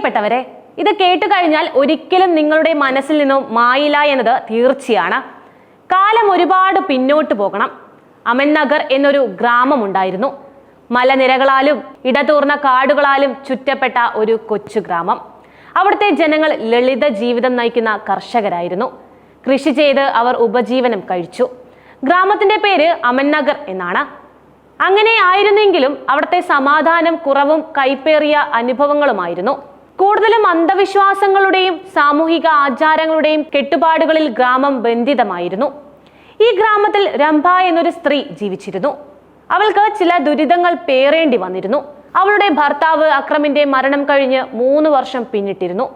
പ്രിയപ്പെട്ടവരെ ഇത് കേട്ടു കഴിഞ്ഞാൽ ഒരിക്കലും നിങ്ങളുടെ മനസ്സിൽ നിന്നും മായില്ല എന്നത് തീർച്ചയാണ്. കാലം ഒരുപാട് പിന്നോട്ട് പോകണം. അമൻ നഗർ എന്നൊരു ഗ്രാമമുണ്ടായിരുന്നു മലനിരകളാലും ഇടതൂർന്ന കാടുകളാലും ചുറ്റപ്പെട്ട ഒരു കൊച്ചു ഗ്രാമം. അവിടുത്തെ ജനങ്ങൾ ലളിത ജീവിതം നയിക്കുന്ന കർഷകരായിരുന്നു. കൃഷി ചെയ്ത് അവർ ഉപജീവനം കഴിച്ചു. ഗ്രാമത്തിന്റെ പേര് അമൻ നഗർ എന്നാണ്. അങ്ങനെ ആയിരുന്നെങ്കിലും അവിടുത്തെ സമാധാനം കുറവും കൈപ്പേറിയ അനുഭവങ്ങളുമായിരുന്നു. കൂടുതലും അന്ധവിശ്വാസങ്ങളുടെയും സാമൂഹിക ആചാരങ്ങളുടെയും കെട്ടുപാടുകളിൽ ഗ്രാമം ബന്ധിതമായിരുന്നു. ഈ ഗ്രാമത്തിൽ രംഭ എന്നൊരു സ്ത്രീ ജീവിച്ചിരുന്നു. അവൾക്ക് ചില ദുരിതങ്ങൾ പേറേണ്ടി വന്നിരുന്നു. അവളുടെ ഭർത്താവ് അക്രമിന്റെ മരണം കഴിഞ്ഞ് മൂന്ന് വർഷം പിന്നിട്ടിരുന്നു.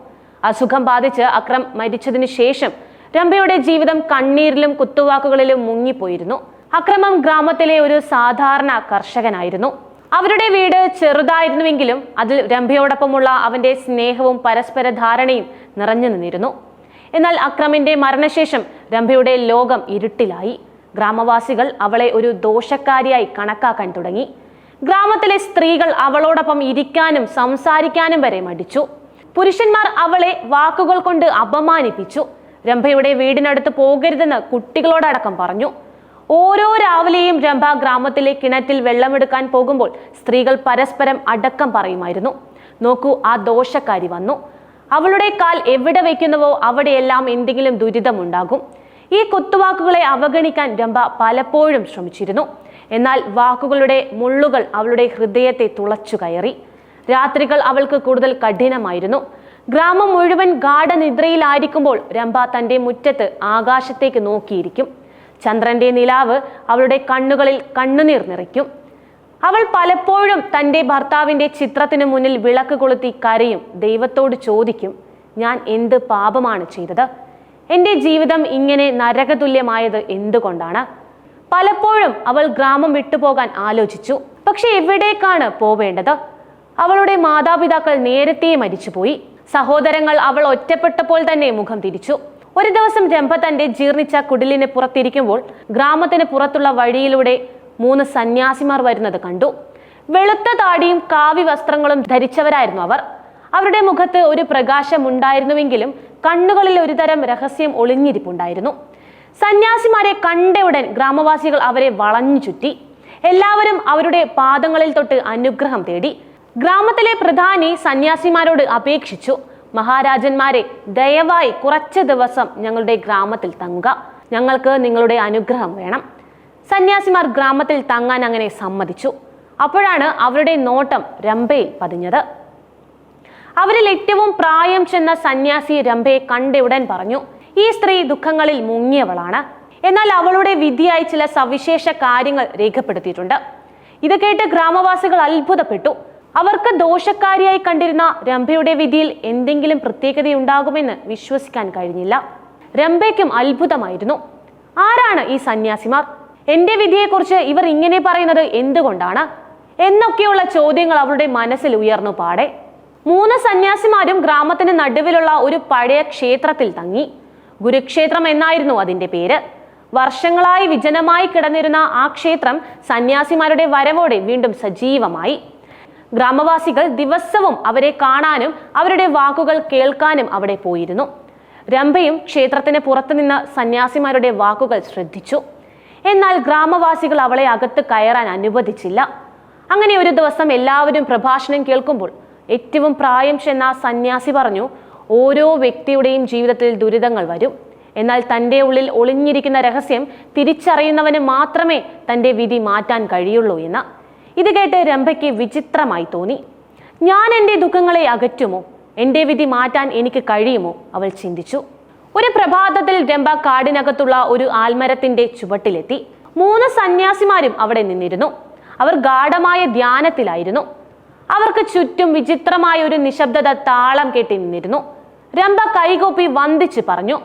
അസുഖം ബാധിച്ച് അക്രം മരിച്ചതിനു ശേഷം രംഭയുടെ ജീവിതം കണ്ണീരിലും കുത്തുവാക്കുകളിലും മുങ്ങിപ്പോയിരുന്നു. അക്രമം ഗ്രാമത്തിലെ ഒരു സാധാരണ കർഷകനായിരുന്നു. അവരുടെ വീട് ചെറുതായിരുന്നുവെങ്കിലും അതിൽ രംഭയോടൊപ്പമുള്ള അവന്റെ സ്നേഹവും പരസ്പര ധാരണയും നിറഞ്ഞു നിന്നിരുന്നു. എന്നാൽ അക്രമിന്റെ മരണശേഷം രംഭയുടെ ലോകം ഇരുട്ടിലായി. ഗ്രാമവാസികൾ അവളെ ഒരു ദോഷക്കാരിയായി കണക്കാക്കാൻ തുടങ്ങി. ഗ്രാമത്തിലെ സ്ത്രീകൾ അവളോടൊപ്പം ഇരിക്കാനും സംസാരിക്കാനും വരെ മടിച്ചു. പുരുഷന്മാർ അവളെ വാക്കുകൾ കൊണ്ട് അപമാനിപ്പിച്ചു. രംഭയുടെ വീടിനടുത്ത് പോകരുതെന്ന് കുട്ടികളോടടക്കം പറഞ്ഞു. ഓരോ രാവിലെയും രംഭ ഗ്രാമത്തിലെ കിണറ്റിൽ വെള്ളമെടുക്കാൻ പോകുമ്പോൾ സ്ത്രീകൾ പരസ്പരം അടക്കം പറയുമായിരുന്നു. നോക്കൂ ആ ദോഷക്കാരി വന്നു. അവളുടെ കാൽ എവിടെ വയ്ക്കുന്നുവോ അവിടെയെല്ലാം എന്തെങ്കിലും ദുരിതമുണ്ടാകും. ഈ കുത്തുവാക്കുകളെ അവഗണിക്കാൻ രംഭ പലപ്പോഴും ശ്രമിച്ചിരുന്നു. എന്നാൽ വാക്കുകളുടെ മുള്ളുകൾ അവളുടെ ഹൃദയത്തെ തുളച്ചു കയറി. രാത്രികൾ അവൾക്ക് കൂടുതൽ കഠിനമായിരുന്നു. ഗ്രാമം മുഴുവൻ ഗാഠനിദ്രയിലായിരിക്കുമ്പോൾ രംഭ തന്റെ മുറ്റത്ത് ആകാശത്തേക്ക് നോക്കിയിരിക്കും. ചന്ദ്രന്റെ നിലാവ് അവളുടെ കണ്ണുകളിൽ കണ്ണുനീർ നിറയ്ക്കും. അവൾ പലപ്പോഴും തന്റെ ഭർത്താവിന്റെ ചിത്രത്തിന് മുന്നിൽ വിളക്ക് കൊളുത്തി കരയും ദൈവത്തോട് ചോദിക്കും ഞാൻ എന്ത് പാപമാണ് ചെയ്തത്? എന്റെ ജീവിതം ഇങ്ങനെ നരകതുല്യമായത് എന്തുകൊണ്ടാണ്? പലപ്പോഴും അവൾ ഗ്രാമം വിട്ടുപോകാൻ ആലോചിച്ചു. പക്ഷെ എവിടേക്കാണ് പോവേണ്ടത്? അവളുടെ മാതാപിതാക്കൾ നേരത്തെ മരിച്ചുപോയി. സഹോദരങ്ങൾ അവൾ ഒറ്റപ്പെട്ടപ്പോൾ തന്നെ മുഖം തിരിച്ചു. ഒരു ദിവസം രംഭ തന്റെ ജീർണിച്ച കുടിലിന് പുറത്തിരിക്കുമ്പോൾ ഗ്രാമത്തിന് പുറത്തുള്ള വഴിയിലൂടെ മൂന്ന് സന്യാസിമാർ വരുന്നത് കണ്ടു. വെളുത്ത താടിയും കാവി വസ്ത്രങ്ങളും ധരിച്ചവരായിരുന്നു അവർ. അവരുടെ മുഖത്ത് ഒരു പ്രകാശം ഉണ്ടായിരുന്നുവെങ്കിലും കണ്ണുകളിൽ ഒരുതരം രഹസ്യം ഒളിഞ്ഞിരിപ്പുണ്ടായിരുന്നു. സന്യാസിമാരെ കണ്ട ഉടൻ ഗ്രാമവാസികൾ അവരെ വളഞ്ഞു ചുറ്റി. എല്ലാവരും അവരുടെ പാദങ്ങളിൽ തൊട്ട് അനുഗ്രഹം തേടി. ഗ്രാമത്തിലെ പ്രധാനി സന്യാസിമാരോട് അപേക്ഷിച്ചു. മഹാരാജന്മാരെ ദയവായി കുറച്ച് ദിവസം ഞങ്ങളുടെ ഗ്രാമത്തിൽ തങ്ങുക. ഞങ്ങൾക്ക് നിങ്ങളുടെ അനുഗ്രഹം വേണം. സന്യാസിമാർ ഗ്രാമത്തിൽ തങ്ങാൻ അങ്ങനെ സമ്മതിച്ചു. അപ്പോഴാണ് അവരുടെ നോട്ടം രംഭയിൽ പതിഞ്ഞത്. അവരിൽ ഏറ്റവും പ്രായം ചെന്ന സന്യാസി രംഭയെ കണ്ടയുടൻ പറഞ്ഞു ഈ സ്ത്രീ ദുഃഖങ്ങളിൽ മുങ്ങിയവളാണ്. എന്നാൽ അവളുടെ വിധിയായി ചില സവിശേഷ കാര്യങ്ങൾ രേഖപ്പെടുത്തിയിട്ടുണ്ട്. ഇത് കേട്ട് ഗ്രാമവാസികൾ അത്ഭുതപ്പെട്ടു. അവർക്ക് ദോഷക്കാരിയായി കണ്ടിരുന്ന രംഭയുടെ വിധിയിൽ എന്തെങ്കിലും പ്രത്യേകതയുണ്ടാകുമെന്ന് വിശ്വസിക്കാൻ കഴിഞ്ഞില്ല. രംഭയ്ക്കും അത്ഭുതമായിരുന്നു. ആരാണ് ഈ സന്യാസിമാർ? എന്റെ വിധിയെക്കുറിച്ച് ഇവർ ഇങ്ങനെ പറയുന്നത് എന്തുകൊണ്ടാണ്? എന്നൊക്കെയുള്ള ചോദ്യങ്ങൾ അവരുടെ മനസ്സിൽ ഉയർന്നു പാടെ. മൂന്ന് സന്യാസിമാരും ഗ്രാമത്തിന് നടുവിലുള്ള ഒരു പഴയ ക്ഷേത്രത്തിൽ തങ്ങി. ഗുരുക്ഷേത്രം എന്നായിരുന്നു അതിന്റെ പേര്. വർഷങ്ങളായി വിജനമായി കിടന്നിരുന്ന ആ ക്ഷേത്രം സന്യാസിമാരുടെ വരവോടെ വീണ്ടും സജീവമായി. ഗ്രാമവാസികൾ ദിവസവും അവരെ കാണാനും അവരുടെ വാക്കുകൾ കേൾക്കാനും അവിടെ പോയിരുന്നു. രംഭയും ക്ഷേത്രത്തിന് പുറത്തുനിന്ന് സന്യാസിമാരുടെ വാക്കുകൾ ശ്രദ്ധിച്ചു. എന്നാൽ ഗ്രാമവാസികൾ അവളെ അകത്ത് കയറാൻ അനുവദിച്ചില്ല. അങ്ങനെ ഒരു ദിവസം എല്ലാവരും പ്രഭാഷണം കേൾക്കുമ്പോൾ ഏറ്റവും പ്രായം ചെന്ന സന്യാസി പറഞ്ഞു ഓരോ വ്യക്തിയുടെയും ജീവിതത്തിൽ ദുരിതങ്ങൾ വരും. എന്നാൽ തന്റെ ഉള്ളിൽ ഒളിഞ്ഞിരിക്കുന്ന രഹസ്യം തിരിച്ചറിയുന്നവന് മാത്രമേ തന്റെ വിധി മാറ്റാൻ കഴിയുള്ളൂ എന്ന് ഇത് കേട്ട് രംഭയ്ക്ക് വിചിത്രമായി തോന്നി. ഞാൻ എന്റെ ദുഃഖങ്ങളെ അകറ്റുമോ? എന്റെ വിധി മാറ്റാൻ എനിക്ക് കഴിയുമോ? അവൾ ചിന്തിച്ചു. ഒരു പ്രഭാതത്തിൽ രംഭ കാടിനകത്തുള്ള ഒരു ആൽമരത്തിന്റെ ചുവട്ടിലെത്തി. മൂന്ന് സന്യാസിമാരും അവിടെ നിന്നിരുന്നു. അവർ ഗാഠമായ ധ്യാനത്തിലായിരുന്നു. അവർക്ക് ചുറ്റും വിചിത്രമായ ഒരു നിശബ്ദത താളം കെട്ടി നിന്നിരുന്നു. രംഭ കൈകൂപ്പി വന്ദിച്ച് പറഞ്ഞു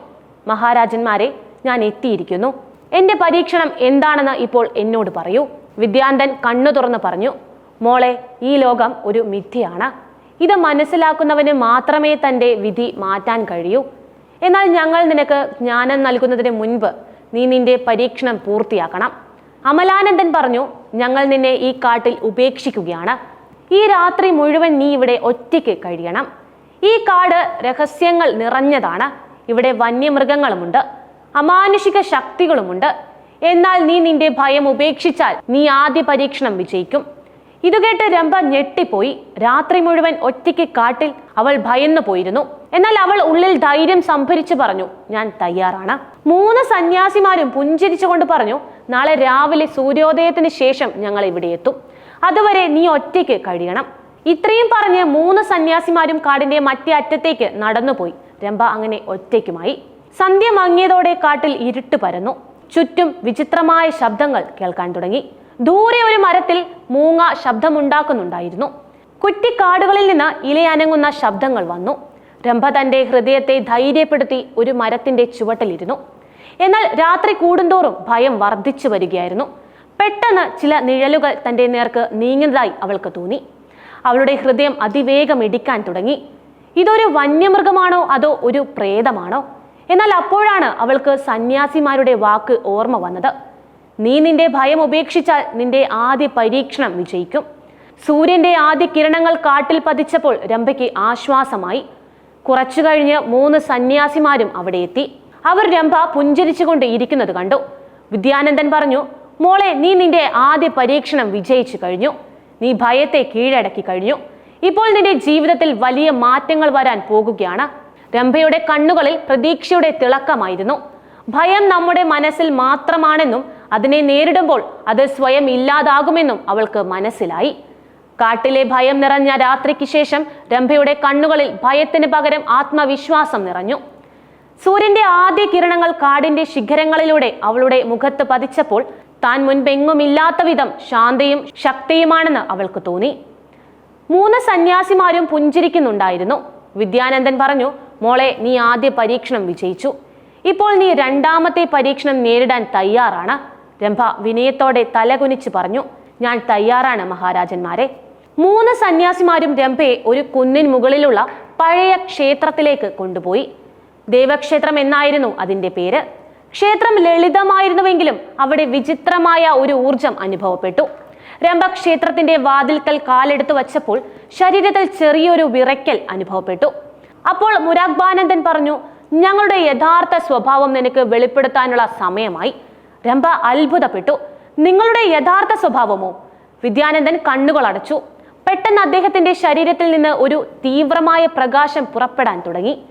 മഹാരാജന്മാരെ ഞാൻ എത്തിയിരിക്കുന്നു. എന്റെ പരീക്ഷണം എന്താണെന്ന് ഇപ്പോൾ എന്നോട് പറയൂ. വിദ്യാന്തൻ കണ്ണു തുറന്ന് പറഞ്ഞു മോളെ ഈ ലോകം ഒരു മിഥ്യയാണ്. ഇത് മനസ്സിലാക്കുന്നവന് മാത്രമേ തന്റെ വിധി മാറ്റാൻ കഴിയൂ. എന്നാൽ ഞങ്ങൾ നിനക്ക് ജ്ഞാനം നൽകുന്നതിന് മുൻപ് നീ നിന്റെ പരീക്ഷണം പൂർത്തിയാക്കണം. അമലാനന്ദൻ പറഞ്ഞു ഞങ്ങൾ നിന്നെ ഈ കാട്ടിൽ ഉപേക്ഷിക്കുകയാണ്. ഈ രാത്രി മുഴുവൻ നീ ഇവിടെ ഒറ്റയ്ക്ക് കഴിയണം. ഈ കാട് രഹസ്യങ്ങൾ നിറഞ്ഞതാണ്. ഇവിടെ വന്യമൃഗങ്ങളുമുണ്ട്. അമാനുഷിക ശക്തികളുമുണ്ട്. എന്നാൽ നീ നിന്റെ ഭയം ഉപേക്ഷിച്ചാൽ നീ ആദ്യ പരീക്ഷണം വിജയിക്കും. ഇത് കേട്ട് രംഭ ഞെട്ടിപ്പോയി. രാത്രി മുഴുവൻ ഒറ്റയ്ക്ക് കാട്ടിൽ അവൾ ഭയന്നു പോയിരുന്നു. എന്നാൽ അവൾ ഉള്ളിൽ ധൈര്യം സംഭരിച്ചു പറഞ്ഞു ഞാൻ തയ്യാറാണ്. മൂന്ന് സന്യാസിമാരും പുഞ്ചിരിച്ചുകൊണ്ട് പറഞ്ഞു നാളെ രാവിലെ സൂര്യോദയത്തിന് ശേഷം ഞങ്ങൾ ഇവിടെ എത്തും. അതുവരെ നീ ഒറ്റയ്ക്ക് കഴിയണം. ഇത്രയും പറഞ്ഞ് മൂന്ന് സന്യാസിമാരും കാടിന്റെ മറ്റേ അറ്റത്തേക്ക് നടന്നുപോയി. രംഭ അങ്ങനെ ഒറ്റയ്ക്കുമായി. സന്ധ്യ മങ്ങിയതോടെ കാട്ടിൽ ഇരുട്ട് പരന്നു. ചുറ്റും വിചിത്രമായ ശബ്ദങ്ങൾ കേൾക്കാൻ തുടങ്ങി. ദൂരെ ഒരു മരത്തിൽ മൂങ്ങ ശബ്ദമുണ്ടാക്കുന്നുണ്ടായിരുന്നു. കുറ്റിക്കാടുകളിൽ നിന്ന് ഇലയനങ്ങുന്ന ശബ്ദങ്ങൾ വന്നു. രംഭ തന്റെ ഹൃദയത്തെ ധൈര്യപ്പെടുത്തി ഒരു മരത്തിന്റെ ചുവട്ടിലിരുന്നു. എന്നാൽ രാത്രി കൂടുന്തോറും ഭയം വർദ്ധിച്ചു വരികയായിരുന്നു. പെട്ടെന്ന് ചില നിഴലുകൾ തന്റെ നേർക്ക് നീങ്ങുന്നതായി അവൾക്ക് തോന്നി. അവളുടെ ഹൃദയം അതിവേഗം ഇടിക്കാൻ തുടങ്ങി. ഇതൊരു വന്യമൃഗമാണോ അതോ ഒരു പ്രേതമാണോ? എന്നാൽ അപ്പോഴാണ് അവൾക്ക് സന്യാസിമാരുടെ വാക്ക് ഓർമ്മ വന്നത്. നീ നിന്റെ ഭയം ഉപേക്ഷിച്ചാൽ നിന്റെ ആദ്യ പരീക്ഷണം വിജയിക്കും. സൂര്യന്റെ ആദ്യ കിരണങ്ങൾ കാട്ടിൽ പതിച്ചപ്പോൾ രംഭയ്ക്ക് ആശ്വാസമായി. കുറച്ചു കഴിഞ്ഞ് മൂന്ന് സന്യാസിമാരും അവിടെ എത്തി. അവർ രംഭ പുഞ്ചരിച്ചുകൊണ്ട് ഇരിക്കുന്നത് കണ്ടു. വിദ്യാനന്ദൻ പറഞ്ഞു മോളെ നീ നിന്റെ ആദ്യ പരീക്ഷണം വിജയിച്ചു കഴിഞ്ഞു. നീ ഭയത്തെ കീഴടക്കി കഴിഞ്ഞു. ഇപ്പോൾ നിന്റെ ജീവിതത്തിൽ വലിയ മാറ്റങ്ങൾ വരാൻ പോകുകയാണ്. രംഭയുടെ കണ്ണുകളിൽ പ്രതീക്ഷയുടെ തിളക്കമായിരുന്നു. ഭയം നമ്മുടെ മനസ്സിൽ മാത്രമാണെന്നും അതിനെ നേരിടുമ്പോൾ അത് സ്വയം ഇല്ലാതാകുമെന്നും അവൾക്ക് മനസ്സിലായി. കാട്ടിലെ ഭയം നിറഞ്ഞ രാത്രിക്ക് ശേഷം രംഭയുടെ കണ്ണുകളിൽ ഭയത്തിന് പകരം ആത്മവിശ്വാസം നിറഞ്ഞു. സൂര്യന്റെ ആദ്യ കിരണങ്ങൾ കാടിന്റെ ശിഖരങ്ങളിലൂടെ അവളുടെ മുഖത്ത് പതിച്ചപ്പോൾ താൻ മുൻപെങ്ങുമില്ലാത്ത വിധം ശാന്തയും ശക്തിയുമാണെന്ന് അവൾക്ക് തോന്നി. മൂന്ന് സന്യാസിമാരും പുഞ്ചിരിക്കുന്നുണ്ടായിരുന്നു. വിദ്യാനന്ദൻ പറഞ്ഞു മോളെ നീ ആദ്യ പരീക്ഷണം വിജയിച്ചു. ഇപ്പോൾ നീ രണ്ടാമത്തെ പരീക്ഷണം നേരിടാൻ തയ്യാറാണ്. രംഭ വിനയത്തോടെ തലകുനിച്ച് പറഞ്ഞു ഞാൻ തയ്യാറാണ് മഹാരാജന്മാരെ. മൂന്ന് സന്യാസിമാരും രംഭയെ ഒരു കുന്നിൻ മുകളിലുള്ള പഴയ ക്ഷേത്രത്തിലേക്ക് കൊണ്ടുപോയി. ദേവക്ഷേത്രം എന്നായിരുന്നു അതിന്റെ പേര്. ക്ഷേത്രം ലളിതമായിരുന്നുവെങ്കിലും അവിടെ വിചിത്രമായ ഒരു ഊർജം അനുഭവപ്പെട്ടു. രംഭ ക്ഷേത്രത്തിന്റെ വാതിൽക്കൽ കാലെടുത്തു വച്ചപ്പോൾ ശരീരത്തിൽ ചെറിയൊരു വിറയ്ക്കൽ അനുഭവപ്പെട്ടു. അപ്പോൾ മുരാഗ്ബാനന്ദൻ പറഞ്ഞു ഞങ്ങളുടെ യഥാർത്ഥ സ്വഭാവം നിനക്ക് വെളിപ്പെടുത്താനുള്ള സമയമായി. രംഭ അത്ഭുതപ്പെട്ടു. നിങ്ങളുടെ യഥാർത്ഥ സ്വഭാവമോ? വിദ്യാനന്ദൻ കണ്ണുകൾ അടച്ചു. പെട്ടെന്ന് അദ്ദേഹത്തിന്റെ ശരീരത്തിൽ നിന്ന് ഒരു തീവ്രമായ പ്രകാശം പുറപ്പെടാൻ തുടങ്ങി.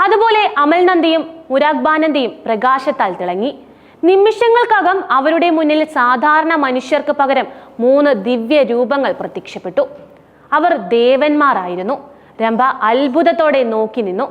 അതുപോലെ അമൽനന്ദിയും മുരാഗ്ബാനന്ദിയും പ്രകാശത്താൽ തിളങ്ങി. നിമിഷങ്ങൾക്കകം അവരുടെ മുന്നിൽ സാധാരണ മനുഷ്യർക്ക് പകരം മൂന്ന് ദിവ്യ രൂപങ്ങൾ പ്രത്യക്ഷപ്പെട്ടു. അവർ ദേവന്മാരായിരുന്നു. രംഭ അത്ഭുതത്തോടെ നോക്കി നിന്നു.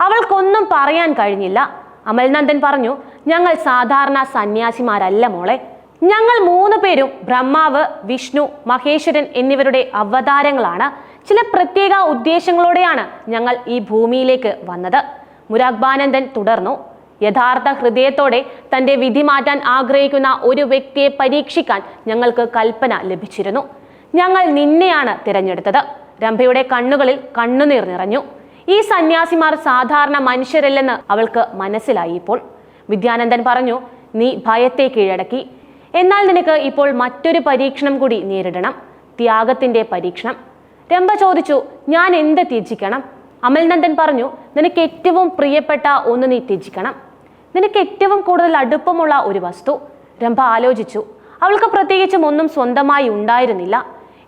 അവൾക്കൊന്നും പറയാൻ കഴിഞ്ഞില്ല. അമൽനന്ദൻ പറഞ്ഞു ഞങ്ങൾ സാധാരണ സന്യാസിമാരല്ല മോളെ. ഞങ്ങൾ മൂന്ന് പേരും ബ്രഹ്മാവ് വിഷ്ണു മഹേശ്വരൻ എന്നിവരുടെ അവതാരങ്ങളാണ്. ചില പ്രത്യേക ഉദ്ദേശങ്ങളോടെയാണ് ഞങ്ങൾ ഈ ഭൂമിയിലേക്ക് വന്നത്. മുരാഗ്ബാനന്ദൻ തുടർന്നു യഥാർത്ഥ ഹൃദയത്തോടെ തന്റെ വിധി മാറ്റാൻ ആഗ്രഹിക്കുന്ന ഒരു വ്യക്തിയെ പരീക്ഷിക്കാൻ ഞങ്ങൾക്ക് കൽപ്പന ലഭിച്ചിരുന്നു. ഞങ്ങൾ നിന്നെയാണ് തിരഞ്ഞെടുത്തത്. രംഭയുടെ കണ്ണുകളിൽ കണ്ണുനീർ നിറഞ്ഞു. ഈ സന്യാസിമാർ സാധാരണ മനുഷ്യരല്ലെന്ന് അവൾക്ക് മനസ്സിലായി ഇപ്പോൾ. വിദ്യാനന്ദൻ പറഞ്ഞു നീ ഭയത്തെ കീഴടക്കി. എന്നാൽ നിനക്ക് ഇപ്പോൾ മറ്റൊരു പരീക്ഷണം കൂടി നേരിടണം. ത്യാഗത്തിന്റെ പരീക്ഷണം. രംഭ ചോദിച്ചു ഞാൻ എന്ത് ത്യജിക്കണം? അമൽനന്ദൻ പറഞ്ഞു നിനക്ക് ഏറ്റവും പ്രിയപ്പെട്ട ഒന്ന് നീ ത്യജിക്കണം. നിനക്ക് ഏറ്റവും കൂടുതൽ അടുപ്പമുള്ള ഒരു വസ്തു. രംഭ ആലോചിച്ചു അവൾക്ക് പ്രത്യേകിച്ചും ഒന്നും സ്വന്തമായി ഉണ്ടായിരുന്നില്ല.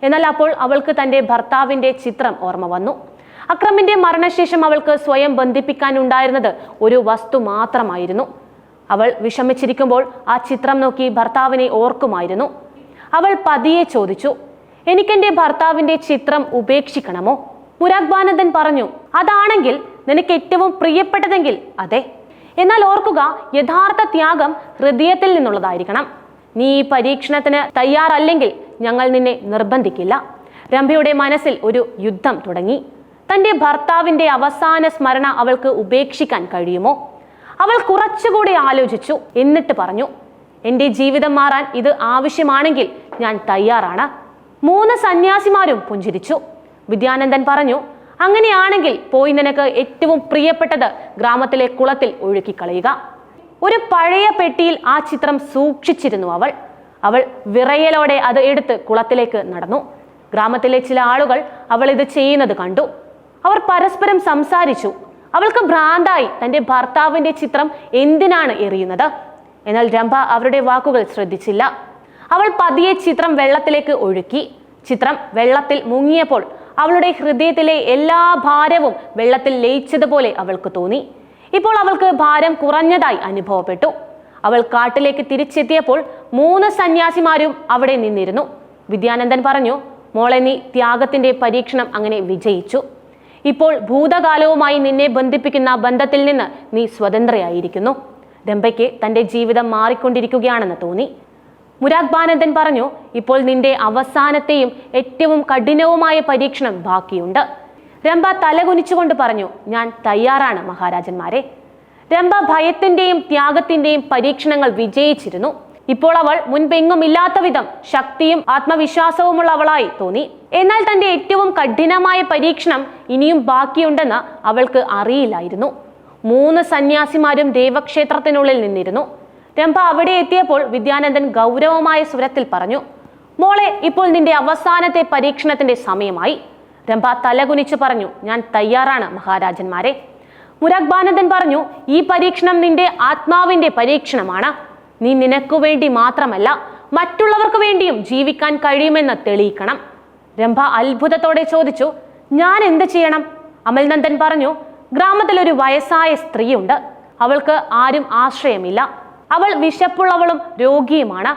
എന്നാൽ അപ്പോൾ അവൾക്ക് തന്റെ ഭർത്താവിന്റെ ചിത്രം ഓർമ്മ വന്നു. അക്രമിന്റെ മരണശേഷം അവൾക്ക് സ്വയം ബന്ധിപ്പിക്കാനുണ്ടായിരുന്നത് ഒരു വസ്തു മാത്രമായിരുന്നു. അവൾ വിഷമിച്ചിരിക്കുമ്പോൾ ആ ചിത്രം നോക്കി ഭർത്താവിനെ ഓർക്കുമായിരുന്നു. അവൾ പതിയെ ചോദിച്ചു എനിക്കെന്റെ ഭർത്താവിന്റെ ചിത്രം ഉപേക്ഷിക്കണമോ? മുരാഗ്ബാനന്ദൻ പറഞ്ഞു അതാണെങ്കിൽ നിനക്ക് ഏറ്റവും പ്രിയപ്പെട്ടതെങ്കിൽ അതെ. എന്നാൽ ഓർക്കുക യഥാർത്ഥ ത്യാഗം ഹൃദയത്തിൽ നിന്നുള്ളതായിരിക്കണം. നീ ഈ പരീക്ഷണത്തിന് തയ്യാറല്ലെങ്കിൽ ഞങ്ങൾ നിന്നെ നിർബന്ധിക്കില്ല. രംഭയുടെ മനസ്സിൽ ഒരു യുദ്ധം തുടങ്ങി. തന്റെ ഭർത്താവിന്റെ അവസാന സ്മരണ അവൾക്ക് ഉപേക്ഷിക്കാൻ കഴിയുമോ? അവൾ കുറച്ചുകൂടി ആലോചിച്ചു. എന്നിട്ട് പറഞ്ഞു എന്റെ ജീവിതം മാറാൻ ഇത് ആവശ്യമാണെങ്കിൽ ഞാൻ തയ്യാറാണ്. മൂന്ന് സന്യാസിമാരും പുഞ്ചിരിച്ചു. വിദ്യാനന്ദൻ പറഞ്ഞു അങ്ങനെയാണെങ്കിൽ പോയി നിനക്ക് ഏറ്റവും പ്രിയപ്പെട്ടത് ഗ്രാമത്തിലെ കുളത്തിൽ ഒഴുക്കിക്കളയുക. ഒരു പഴയ പെട്ടിയിൽ ആ ചിത്രം സൂക്ഷിച്ചിരുന്നു അവൾ. അവൾ വിറയലോടെ അത് എടുത്ത് കുളത്തിലേക്ക് നടന്നു. ഗ്രാമത്തിലെ ചില ആളുകൾ അവൾ ഇത് ചെയ്യുന്നത് കണ്ടു. അവർ പരസ്പരം സംസാരിച്ചു. അവൾക്ക് ഭ്രാന്തായി തന്റെ ഭർത്താവിന്റെ ചിത്രം എന്തിനാണ് എറിയുന്നത്? എന്നാൽ രംഭ അവരുടെ വാക്കുകൾ ശ്രദ്ധിച്ചില്ല. അവൾ പതിയെ ചിത്രം വെള്ളത്തിലേക്ക് ഒഴുക്കി. ചിത്രം വെള്ളത്തിൽ മുങ്ങിയപ്പോൾ അവളുടെ ഹൃദയത്തിലെ എല്ലാ ഭാരവും വെള്ളത്തിൽ ലയിച്ചതുപോലെ അവൾക്ക് തോന്നി. ഇപ്പോൾ അവൾക്ക് ഭാരം കുറഞ്ഞതായി അനുഭവപ്പെട്ടു. അവൾ കാട്ടിലേക്ക് തിരിച്ചെത്തിയപ്പോൾ മൂന്ന് സന്യാസിമാരും അവിടെ നിന്നിരുന്നു. വിദ്യാനന്ദൻ പറഞ്ഞു മോളെ നീ ത്യാഗത്തിന്റെ പരീക്ഷണം അങ്ങനെ വിജയിച്ചു. ഇപ്പോൾ ഭൂതകാലവുമായി നിന്നെ ബന്ധിപ്പിക്കുന്ന ബന്ധത്തിൽ നിന്ന് നീ സ്വതന്ത്രയായിരിക്കുന്നു. രംഭയ്ക്ക് തന്റെ ജീവിതം മാറിക്കൊണ്ടിരിക്കുകയാണെന്ന് തോന്നി. മുരാഗ്ബാനന്ദൻ പറഞ്ഞു ഇപ്പോൾ നിന്റെ അവസാനത്തെയും ഏറ്റവും കഠിനവുമായ പരീക്ഷണം ബാക്കിയുണ്ട്. രംഭ തലകുനിച്ചുകൊണ്ട് പറഞ്ഞു ഞാൻ തയ്യാറാണ് മഹാരാജന്മാരെ. രംഭ ഭയത്തിന്റെയും ത്യാഗത്തിന്റെയും പരീക്ഷണങ്ങൾ വിജയിച്ചിരുന്നു. ഇപ്പോൾ അവൾ മുൻപെങ്ങും ഇല്ലാത്ത വിധം ശക്തിയും ആത്മവിശ്വാസവുമുള്ള അവളായി തോന്നി. എന്നാൽ തന്റെ ഏറ്റവും കഠിനമായ പരീക്ഷണം ഇനിയും ബാക്കിയുണ്ടെന്ന് അവൾക്ക് അറിയില്ലായിരുന്നു. മൂന്ന് സന്യാസിമാരും ദേവക്ഷേത്രത്തിനുള്ളിൽ നിന്നിരുന്നു. രംഭ അവിടെ എത്തിയപ്പോൾ വിദ്യാനന്ദൻ ഗൗരവമായ സ്വരത്തിൽ പറഞ്ഞു മോളെ ഇപ്പോൾ നിന്റെ അവസാനത്തെ പരീക്ഷണത്തിന്റെ സമയമായി. രംഭ തലകുനിച്ചു പറഞ്ഞു ഞാൻ തയ്യാറാണ് മഹാരാജന്മാരെ. മുരാഗ്ബാനന്ദൻ പറഞ്ഞു ഈ പരീക്ഷണം നിന്റെ ആത്മാവിന്റെ പരീക്ഷണമാണ്. നീ നിനക്കു വേണ്ടി മാത്രമല്ല മറ്റുള്ളവർക്ക് വേണ്ടിയും ജീവിക്കാൻ കഴിയുമെന്ന് തെളിയിക്കണം. രംഭ അത്ഭുതത്തോടെ ചോദിച്ചു ഞാൻ എന്ത് ചെയ്യണം? അമൽനന്ദൻ പറഞ്ഞു ഗ്രാമത്തിൽ ഒരു വയസ്സായ സ്ത്രീയുണ്ട്. അവൾക്ക് ആരും ആശ്രയമില്ല. അവൾ വിശപ്പുള്ളവളും രോഗിയുമാണ്.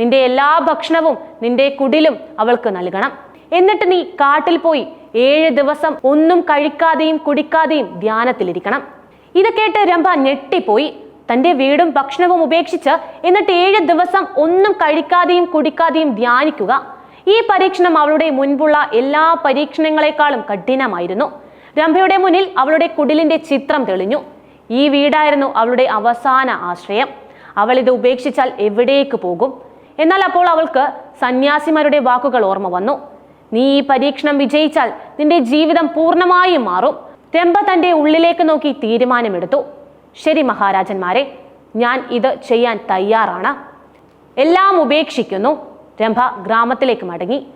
നിന്റെ എല്ലാ ഭക്ഷണവും നിന്റെ കുടിലും അവൾക്ക് നൽകണം. എന്നിട്ട് നീ കാട്ടിൽ പോയി ഏഴ് ദിവസം ഒന്നും കഴിക്കാതെയും കുടിക്കാതെയും ധ്യാനത്തിലിരിക്കണം. ഇത് കേട്ട് രംഭ ഞെട്ടിപ്പോയി. തന്റെ വീടും ഭക്ഷണവും ഉപേക്ഷിച്ച് എന്നിട്ട് ഏഴ് ദിവസം ഒന്നും കഴിക്കാതെയും കുടിക്കാതെയും ധ്യാനിക്കുക. ഈ പരീക്ഷണം അവളുടെ മുൻപുള്ള എല്ലാ പരീക്ഷണങ്ങളെക്കാളും കഠിനമായിരുന്നു. രംഭയുടെ മുന്നിൽ അവളുടെ കുടിലിന്റെ ചിത്രം തെളിഞ്ഞു. ഈ വീടായിരുന്നു അവളുടെ അവസാന ആശ്രയം. അവൾ ഇത് ഉപേക്ഷിച്ചാൽ എവിടേക്ക് പോകും? എന്നാൽ അപ്പോൾ അവൾക്ക് സന്യാസിമാരുടെ വാക്കുകൾ ഓർമ്മ വന്നു. നീ ഈ പരീക്ഷണം വിജയിച്ചാൽ നിന്റെ ജീവിതം പൂർണമായും മാറും. രംഭ തന്റെ ഉള്ളിലേക്ക് നോക്കി തീരുമാനമെടുത്തു. ശരി മഹാരാജന്മാരെ ഞാൻ ഇത് ചെയ്യാൻ തയ്യാറാണ്. എല്ലാം ഉപേക്ഷിക്കുന്നു. രംഭ ഗ്രാമത്തിലേക്ക് മടങ്ങി.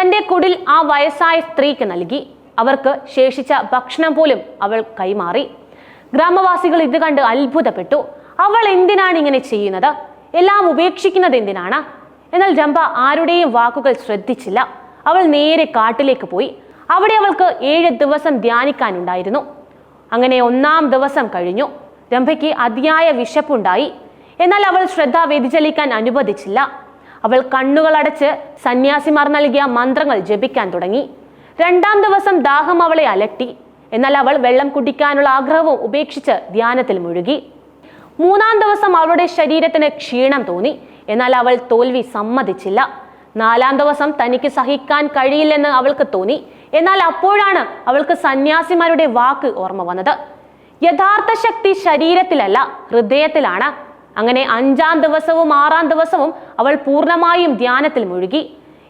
തന്റെ കുടിൽ ആ വയസ്സായ സ്ത്രീക്ക് നൽകി. അവർക്ക് ശേഷിച്ച ഭക്ഷണം പോലും അവൾ കൈമാറി. ഗ്രാമവാസികൾ ഇത് കണ്ട് അത്ഭുതപ്പെട്ടു. അവൾ എന്തിനാണ് ഇങ്ങനെ ചെയ്യുന്നത്? എല്ലാം ഉപേക്ഷിക്കുന്നത് എന്തിനാണ്? എന്നാൽ രംഭ ആരുടെയും വാക്കുകൾ ശ്രദ്ധിച്ചില്ല. അവൾ നേരെ കാട്ടിലേക്ക് പോയി. അവിടെ അവൾക്ക് ഏഴ് ദിവസം ധ്യാനിക്കാനുണ്ടായിരുന്നു. അങ്ങനെ ഒന്നാം ദിവസം കഴിഞ്ഞു. രംഭയ്ക്ക് അതിയായ വിശപ്പുണ്ടായി. എന്നാൽ അവൾ ശ്രദ്ധ വ്യതിചലിക്കാൻ അനുവദിച്ചില്ല. അവൾ കണ്ണുകളടച്ച് സന്യാസിമാർ നൽകിയ മന്ത്രങ്ങൾ ജപിക്കാൻ തുടങ്ങി. രണ്ടാം ദിവസം ദാഹം അവളെ അലട്ടി. എന്നാൽ അവൾ വെള്ളം കുടിക്കാനുള്ള ആഗ്രഹവും ഉപേക്ഷിച്ച് ധ്യാനത്തിൽ മുഴുകി. മൂന്നാം ദിവസം അവളുടെ ശരീരത്തിന് ക്ഷീണം തോന്നി. എന്നാൽ അവൾ തോൽവി സമ്മതിച്ചില്ല. നാലാം ദിവസം തനിക്ക് സഹിക്കാൻ കഴിയില്ലെന്ന് അവൾക്ക് തോന്നി. എന്നാൽ അപ്പോഴാണ് അവൾക്ക് സന്യാസിമാരുടെ വാക്ക് ഓർമ്മ വന്നത്. യഥാർത്ഥ ശക്തി ശരീരത്തിലല്ല ഹൃദയത്തിലാണ്. അങ്ങനെ അഞ്ചാം ദിവസവും ആറാം ദിവസവും അവൾ പൂർണമായും ധ്യാനത്തിൽ മുഴുകി.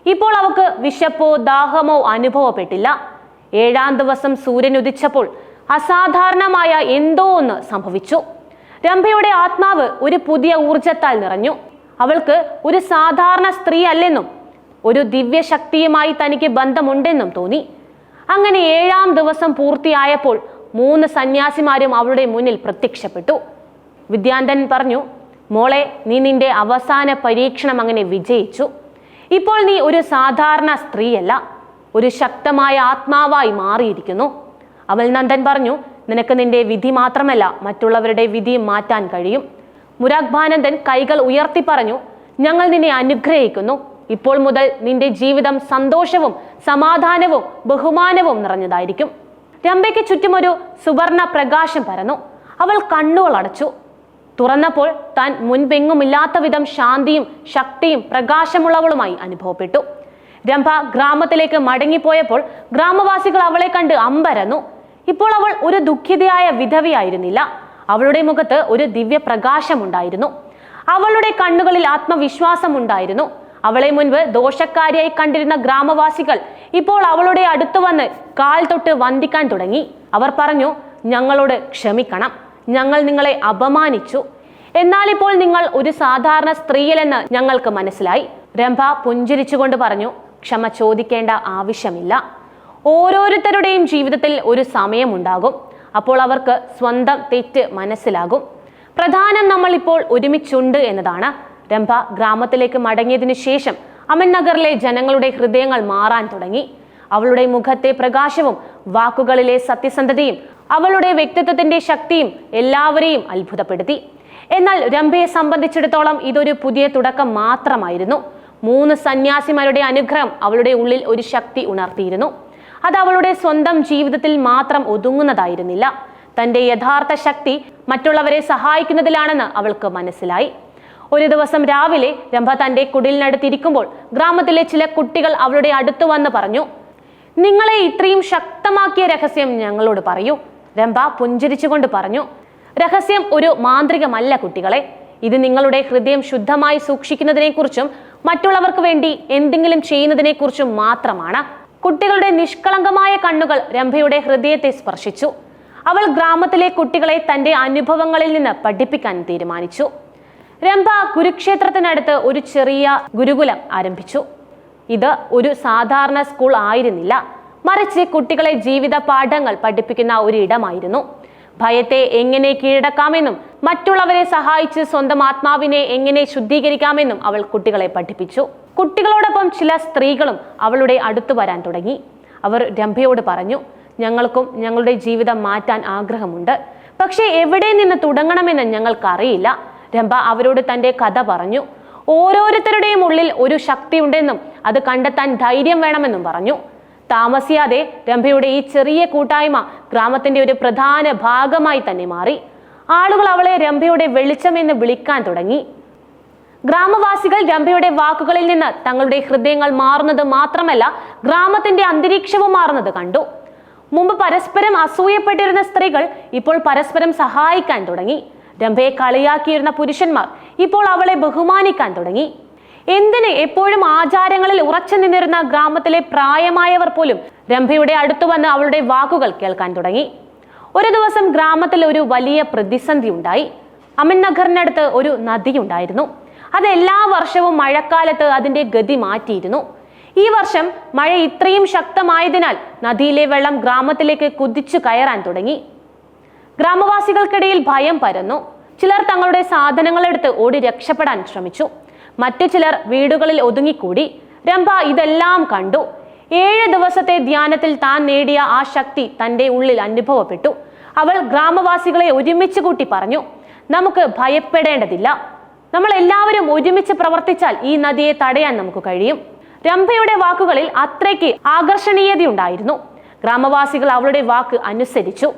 ഇപ്പോൾ അവൾക്ക് വിശപ്പോ ദാഹമോ അനുഭവപ്പെട്ടില്ല. ഏഴാം ദിവസം സൂര്യൻ ഉദിച്ചപ്പോൾ അസാധാരണമായ എന്തോ ഒന്ന് സംഭവിച്ചു. രംഭയുടെ ആത്മാവ് ഒരു പുതിയ ഊർജത്താൽ നിറഞ്ഞു. അവൾക്ക് ഒരു സാധാരണ സ്ത്രീ അല്ലെന്നും ഒരു ദിവ്യശക്തിയുമായി തനിക്ക് ബന്ധമുണ്ടെന്നും തോന്നി. അങ്ങനെ ഏഴാം ദിവസം പൂർത്തിയായപ്പോൾ മൂന്ന് സന്യാസിമാരും അവളുടെ മുന്നിൽ പ്രത്യക്ഷപ്പെട്ടു. വിദ്യാന്തൻ പറഞ്ഞു മോളെ നീ നിന്റെ അവസാന പരീക്ഷണം അങ്ങനെ വിജയിച്ചു. ഇപ്പോൾ നീ ഒരു സാധാരണ സ്ത്രീയല്ല ഒരു ശക്തമായ ആത്മാവായി മാറിയിരിക്കുന്നു അമൽനന്ദൻ പറഞ്ഞു നിനക്ക് നിന്റെ വിധി മാത്രമല്ല മറ്റുള്ളവരുടെ വിധിയും മാറ്റാൻ കഴിയും. മുരാഗ്ഭാനന്ദൻ കൈകൾ ഉയർത്തി പറഞ്ഞു ഞങ്ങൾ നിന്നെ അനുഗ്രഹിക്കുന്നു. ഇപ്പോൾ മുതൽ നിന്റെ ജീവിതം സന്തോഷവും സമാധാനവും ബഹുമാനവും നിറഞ്ഞതായിരിക്കും. രംഭയ്ക്ക് ചുറ്റുമൊരു സുവർണ പ്രകാശം പരന്നു. അവൾ കണ്ണുകൾ അടച്ചു. തുറന്നപ്പോൾ താൻ മുൻപെങ്ങുമില്ലാത്ത വിധം ശാന്തിയും ശക്തിയും പ്രകാശമുള്ളവളുമായി അനുഭവപ്പെട്ടു. രംഭ ഗ്രാമത്തിലേക്ക് മടങ്ങിപ്പോയപ്പോൾ ഗ്രാമവാസികൾ അവളെ കണ്ട് അമ്പരന്നു. ഇപ്പോൾ അവൾ ഒരു ദുഃഖിതയായ വിധവയായിരുന്നില്ല. അവളുടെ മുഖത്ത് ഒരു ദിവ്യ പ്രകാശമുണ്ടായിരുന്നു അവളുടെ കണ്ണുകളിൽ ആത്മവിശ്വാസം ഉണ്ടായിരുന്നു അവളെ മുൻപ് ദോഷക്കാരിയായി കണ്ടിരുന്ന ഗ്രാമവാസികൾ ഇപ്പോൾ അവളുടെ അടുത്ത് വന്ന് കാൽ തൊട്ട് വന്ദിക്കാൻ തുടങ്ങി. അവർ പറഞ്ഞു ഞങ്ങളോട് ക്ഷമിക്കണം. ഞങ്ങൾ നിങ്ങളെ അപമാനിച്ചു. എന്നാൽ ഇപ്പോൾ നിങ്ങൾ ഒരു സാധാരണ സ്ത്രീയല്ലെന്ന് ഞങ്ങൾക്ക് മനസ്സിലായി. രംഭ പുഞ്ചിരിച്ചുകൊണ്ട് പറഞ്ഞു ക്ഷമ ചോദിക്കേണ്ട ആവശ്യമില്ല. ഓരോരുത്തരുടെയും ജീവിതത്തിൽ ഒരു സമയമുണ്ടാകും. അപ്പോൾ അവർക്ക് സ്വന്തം തെറ്റ് മനസ്സിലാകും. പ്രധാനം നമ്മളിപ്പോൾ ഒരുമിച്ചുണ്ട് എന്നതാണ്. രംഭ ഗ്രാമത്തിലേക്ക് മടങ്ങിയതിനു ശേഷം അമൻ നഗറിലെ ജനങ്ങളുടെ ഹൃദയങ്ങൾ മാറാൻ തുടങ്ങി. അവളുടെ മുഖത്തെ പ്രകാശവും വാക്കുകളിലെ സത്യസന്ധതയും അവളുടെ വ്യക്തിത്വത്തിന്റെ ശക്തിയും എല്ലാവരെയും അത്ഭുതപ്പെടുത്തി. എന്നാൽ രംഭയെ സംബന്ധിച്ചിടത്തോളം ഇതൊരു പുതിയ തുടക്കം മാത്രമായിരുന്നു. മൂന്ന് സന്യാസിമാരുടെ അനുഗ്രഹം അവളുടെ ഉള്ളിൽ ഒരു ശക്തി ഉണർത്തിയിരുന്നു. അത് അവളുടെ സ്വന്തം ജീവിതത്തിൽ മാത്രം ഒതുങ്ങുന്നതായിരുന്നില്ല. തന്റെ യഥാർത്ഥ ശക്തി മറ്റുള്ളവരെ സഹായിക്കുന്നതിലാണെന്ന് അവൾക്ക് മനസ്സിലായി. ഒരു ദിവസം രാവിലെ രംഭ തന്റെ കുടിലിനടുത്തിരിക്കുമ്പോൾ ഗ്രാമത്തിലെ ചില കുട്ടികൾ അവളുടെ അടുത്ത് വന്ന് പറഞ്ഞു നിങ്ങളെ ഇത്രയും ശക്തമാക്കിയ രഹസ്യം ഞങ്ങളോട് പറയൂ രംഭ പുഞ്ചിരിച്ചുകൊണ്ട് പറഞ്ഞു. രഹസ്യം ഒരു മാന്ത്രികമല്ല കുട്ടികളെ. ഇത് നിങ്ങളുടെ ഹൃദയം ശുദ്ധമായി സൂക്ഷിക്കുന്നതിനെക്കുറിച്ചും മറ്റുള്ളവർക്ക് വേണ്ടി എന്തെങ്കിലും ചെയ്യുന്നതിനെക്കുറിച്ചും മാത്രമാണ്. കുട്ടികളുടെ നിഷ്കളങ്കമായ കണ്ണുകൾ രംഭയുടെ ഹൃദയത്തെ സ്പർശിച്ചു. അവൾ ഗ്രാമത്തിലെ കുട്ടികളെ തന്റെ അനുഭവങ്ങളിൽ നിന്ന് പഠിപ്പിക്കാൻ തീരുമാനിച്ചു. രംഭ കുരുക്ഷേത്രത്തിനടുത്ത് ഒരു ചെറിയ ഗുരുകുലം ആരംഭിച്ചു. ഇത് ഒരു സാധാരണ സ്കൂൾ ആയിരുന്നില്ല. മറിച്ച് കുട്ടികളെ ജീവിത പാഠങ്ങൾ പഠിപ്പിക്കുന്ന ഒരു ഇടമായിരുന്നു. ഭയത്തെ എങ്ങനെ കീഴടക്കാമെന്നും മറ്റുള്ളവരെ സഹായിച്ച് സ്വന്തം ആത്മാവിനെ എങ്ങനെ ശുദ്ധീകരിക്കാമെന്നും അവൾ കുട്ടികളെ പഠിപ്പിച്ചു. കുട്ടികളോടൊപ്പം ചില സ്ത്രീകളും അവളുടെ അടുത്ത് വരാൻ തുടങ്ങി. അവർ രംഭയോട് പറഞ്ഞു ഞങ്ങൾക്കും ഞങ്ങളുടെ ജീവിതം മാറ്റാൻ ആഗ്രഹമുണ്ട്. പക്ഷേ എവിടെ നിന്ന് തുടങ്ങണമെന്ന് ഞങ്ങൾക്കറിയില്ല. രംഭ അവരോട് തന്റെ കഥ പറഞ്ഞു. ഓരോരുത്തരുടെയും ഉള്ളിൽ ഒരു ശക്തിയുണ്ടെന്നും അത് കണ്ടെത്താൻ ധൈര്യം വേണമെന്നും പറഞ്ഞു. താമസിയാതെ രംഭയുടെ ഈ ചെറിയ കൂട്ടായ്മ ഗ്രാമത്തിന്റെ ഒരു പ്രധാന ഭാഗമായി തന്നെ മാറി. ആളുകൾ അവളെ രംഭയുടെ വെളിച്ചമെന്ന് വിളിക്കാൻ തുടങ്ങി. ഗ്രാമവാസികൾ രംഭയുടെ വാക്കുകളിൽ നിന്ന് തങ്ങളുടെ ഹൃദയങ്ങൾ മാറുന്നത് മാത്രമല്ല ഗ്രാമത്തിന്റെ അന്തരീക്ഷവും മാറുന്നത് കണ്ടു. മുമ്പ് പരസ്പരം അസൂയപ്പെട്ടിരുന്ന സ്ത്രീകൾ ഇപ്പോൾ പരസ്പരം സഹായിക്കാൻ തുടങ്ങി. രംഭയെ കളിയാക്കിയിരുന്ന പുരുഷന്മാർ ഇപ്പോൾ അവളെ ബഹുമാനിക്കാൻ തുടങ്ങി. എന്തിന് എപ്പോഴും ആചാരങ്ങളിൽ ഉറച്ചു നിന്നിരുന്ന ഗ്രാമത്തിലെ പ്രായമായവർ പോലും രംഭയുടെ അടുത്തു വന്ന് അവളുടെ വാക്കുകൾ കേൾക്കാൻ തുടങ്ങി. ഒരു ദിവസം ഗ്രാമത്തിൽ ഒരു വലിയ പ്രതിസന്ധി ഉണ്ടായി. അമിൻ നഗറിനടുത്ത് ഒരു നദിയുണ്ടായിരുന്നു. അത് എല്ലാ വർഷവും മഴക്കാലത്ത് അതിന്റെ ഗതി മാറ്റിയിരുന്നു. ഈ വർഷം മഴ ഇത്രയും ശക്തമായതിനാൽ നദിയിലെ വെള്ളം ഗ്രാമത്തിലേക്ക് കുതിച്ചു കയറാൻ തുടങ്ങി. ഗ്രാമവാസികൾക്കിടയിൽ ഭയം പരന്നു. ചിലർ തങ്ങളുടെ സാധനങ്ങളെടുത്ത് ഓടി രക്ഷപ്പെടാൻ ശ്രമിച്ചു. മറ്റു ചിലർ വീടുകളിൽ ഒതുങ്ങിക്കൂടി. രംഭ ഇതെല്ലാം കണ്ടു. ഏഴ് ദിവസത്തെ ധ്യാനത്തിൽ താൻ നേടിയ ആ ശക്തി തന്റെ ഉള്ളിൽ അനുഭവപ്പെട്ടു. അവൾ ഗ്രാമവാസികളെ ഒരുമിച്ച് കൂട്ടി പറഞ്ഞു നമുക്ക് ഭയപ്പെടേണ്ടതില്ല. നമ്മൾ എല്ലാവരും ഒരുമിച്ച് പ്രവർത്തിച്ചാൽ ഈ നദിയെ തടയാൻ നമുക്ക് കഴിയും. രംഭയുടെ വാക്കുകളിൽ അത്രയ്ക്ക് ആകർഷണീയതയുണ്ടായിരുന്നു. ഗ്രാമവാസികൾ അവളുടെ വാക്ക് അനുസരിച്ചു.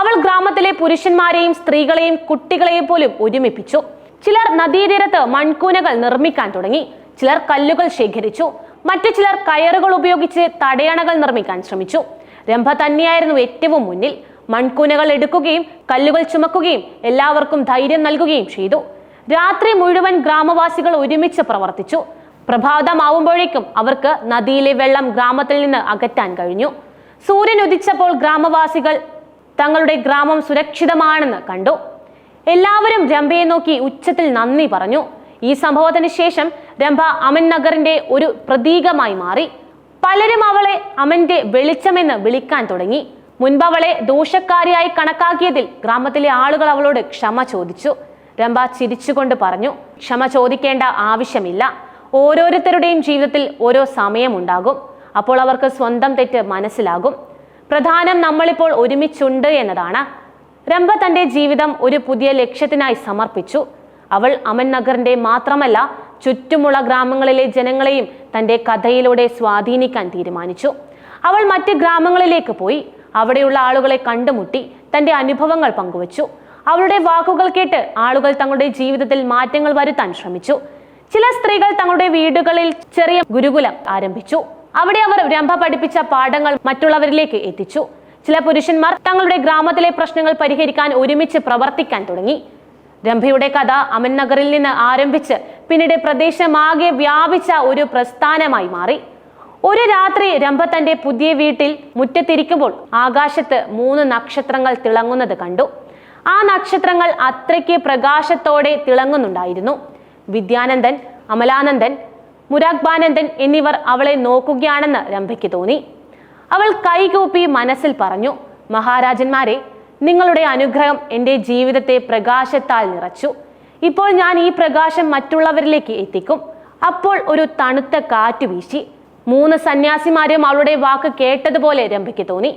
അവൾ ഗ്രാമത്തിലെ പുരുഷന്മാരെയും സ്ത്രീകളെയും കുട്ടികളെയും പോലും ഒരുമിപ്പിച്ചു. ചിലർ നദീതീരത്ത് മൺകൂനകൾ നിർമ്മിക്കാൻ തുടങ്ങി. ചിലർ കല്ലുകൾ ശേഖരിച്ചു. മറ്റു ചിലർ കയറുകൾ ഉപയോഗിച്ച് തടയണകൾ നിർമ്മിക്കാൻ ശ്രമിച്ചു. രംഭ തന്നെയായിരുന്നു ഏറ്റവും മുന്നിൽ. മൺകൂനകൾ എടുക്കുകയും കല്ലുകൾ ചുമക്കുകയും എല്ലാവർക്കും ധൈര്യം നൽകുകയും ചെയ്തു. രാത്രി മുഴുവൻ ഗ്രാമവാസികൾ ഒരുമിച്ച് പ്രവർത്തിച്ചു. പ്രഭാതമാവുമ്പോഴേക്കും അവർക്ക് നദിയിലെ വെള്ളം ഗ്രാമത്തിൽ നിന്ന് അകറ്റാൻ കഴിഞ്ഞു. സൂര്യൻ ഉദിച്ചപ്പോൾ ഗ്രാമവാസികൾ തങ്ങളുടെ ഗ്രാമം സുരക്ഷിതമാണെന്ന് കണ്ടു. എല്ലാവരും രംഭയെ നോക്കി ഉച്ചത്തിൽ നന്ദി പറഞ്ഞു. ഈ സംഭവത്തിന് ശേഷം രംഭ അമൻ നഗറിന്റെ ഒരു പ്രതീകമായി മാറി. പലരും അവളെ അമന്റെ വെളിച്ചമെന്ന് വിളിക്കാൻ തുടങ്ങി. മുൻപ് അവളെ ദോഷക്കാരിയായി കണക്കാക്കിയതിൽ ഗ്രാമത്തിലെ ആളുകൾ അവളോട് ക്ഷമ ചോദിച്ചു. രംഭ ചിരിച്ചുകൊണ്ട് പറഞ്ഞു ക്ഷമ ചോദിക്കേണ്ട ആവശ്യമില്ല. ഓരോരുത്തരുടെയും ജീവിതത്തിൽ ഓരോ സമയമുണ്ടാകും. അപ്പോൾ അവർക്ക് സ്വന്തം തെറ്റ് മനസ്സിലാകും. പ്രധാനം നമ്മളിപ്പോൾ ഒരുമിച്ചുണ്ട് എന്നതാണ്. രംഭ തന്റെ ജീവിതം ഒരു പുതിയ ലക്ഷ്യത്തിനായി സമർപ്പിച്ചു. അവൾ അമൻ നഗറിന്റെ മാത്രമല്ല ചുറ്റുമുള്ള ഗ്രാമങ്ങളിലെ ജനങ്ങളെയും തന്റെ കഥയിലൂടെ സ്വാധീനിക്കാൻ തീരുമാനിച്ചു. അവൾ മറ്റ് ഗ്രാമങ്ങളിലേക്ക് പോയി. അവിടെയുള്ള ആളുകളെ കണ്ടുമുട്ടി തന്റെ അനുഭവങ്ങൾ പങ്കുവച്ചു. അവളുടെ വാക്കുകൾ കേട്ട് ആളുകൾ തങ്ങളുടെ ജീവിതത്തിൽ മാറ്റങ്ങൾ വരുത്താൻ ശ്രമിച്ചു. ചില സ്ത്രീകൾ തങ്ങളുടെ വീടുകളിൽ ചെറിയ ഗുരുകുലം ആരംഭിച്ചു. അവിടെ അവർ രംഭ പഠിപ്പിച്ച പാഠങ്ങൾ മറ്റുള്ളവരിലേക്ക് എത്തിച്ചു. ചില പുരുഷന്മാർ തങ്ങളുടെ ഗ്രാമത്തിലെ പ്രശ്നങ്ങൾ പരിഹരിക്കാൻ ഒരുമിച്ച് പ്രവർത്തിക്കാൻ തുടങ്ങി. രംഭയുടെ കഥ അമൻ നഗറിൽ നിന്ന് ആരംഭിച്ച് പിന്നീട് പ്രദേശമാകെ വ്യാപിച്ച ഒരു പ്രസ്ഥാനമായി മാറി. ഒരു രാത്രി രംഭ തന്റെ പുതിയ വീട്ടിൽ മുറ്റത്തിരിക്കുമ്പോൾ ആകാശത്ത് മൂന്ന് നക്ഷത്രങ്ങൾ തിളങ്ങുന്നത് കണ്ടു. ആ നക്ഷത്രങ്ങൾ അത്രയ്ക്ക് പ്രകാശത്തോടെ തിളങ്ങുന്നുണ്ടായിരുന്നു. വിദ്യാനന്ദൻ അമലാനന്ദൻ മുരാഗ്ബാനന്ദൻ എന്നിവർ അവളെ നോക്കുകയാണെന്ന് രംഭയ്ക്ക് തോന്നി. അവൾ കൈകൂപ്പി മനസ്സിൽ പറഞ്ഞു മഹാരാജന്മാരെ നിങ്ങളുടെ അനുഗ്രഹം എന്റെ ജീവിതത്തെ പ്രകാശത്താൽ നിറച്ചു. ഇപ്പോൾ ഞാൻ ഈ പ്രകാശം മറ്റുള്ളവരിലേക്ക് എത്തിക്കും. അപ്പോൾ ഒരു തണുത്ത കാറ്റ് വീശി. മൂന്ന് സന്യാസിമാരും അവളുടെ വാക്ക് കേട്ടതുപോലെ രംഭയ്ക്ക് തോന്നി.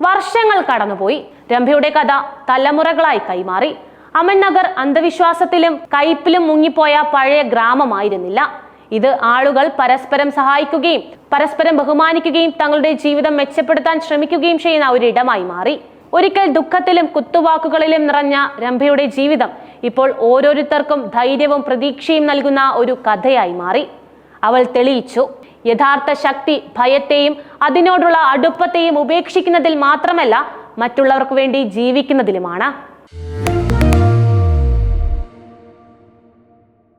വർഷങ്ങൾ കടന്നുപോയി. രംഭയുടെ കഥ തലമുറകളായി കൈമാറി. അമൻ നഗർ അന്ധവിശ്വാസത്തിലും കയ്പിലും മുങ്ങിപ്പോയ പഴയ ഗ്രാമമായിരുന്നില്ല. ഇത് ആളുകൾ പരസ്പരം സഹായിക്കുകയും പരസ്പരം ബഹുമാനിക്കുകയും തങ്ങളുടെ ജീവിതം മെച്ചപ്പെടുത്താൻ ശ്രമിക്കുകയും ചെയ്യുന്ന ഒരിടമായി മാറി. ഒരിക്കൽ ദുഃഖത്തിലും കുത്തുവാക്കുകളിലും നിറഞ്ഞ രംഭയുടെ ജീവിതം ഇപ്പോൾ ഓരോരുത്തർക്കും ധൈര്യവും പ്രതീക്ഷയും നൽകുന്ന ഒരു കഥയായി മാറി. അവൾ തെളിയിച്ചു യഥാർത്ഥ ശക്തി ഭയത്തെയും അതിനോടുള്ള അടുപ്പത്തെയും ഉപേക്ഷിക്കുന്നതിൽ മാത്രമല്ല മറ്റുള്ളവർക്ക് വേണ്ടി ജീവിക്കുന്നതിലുമാണ്.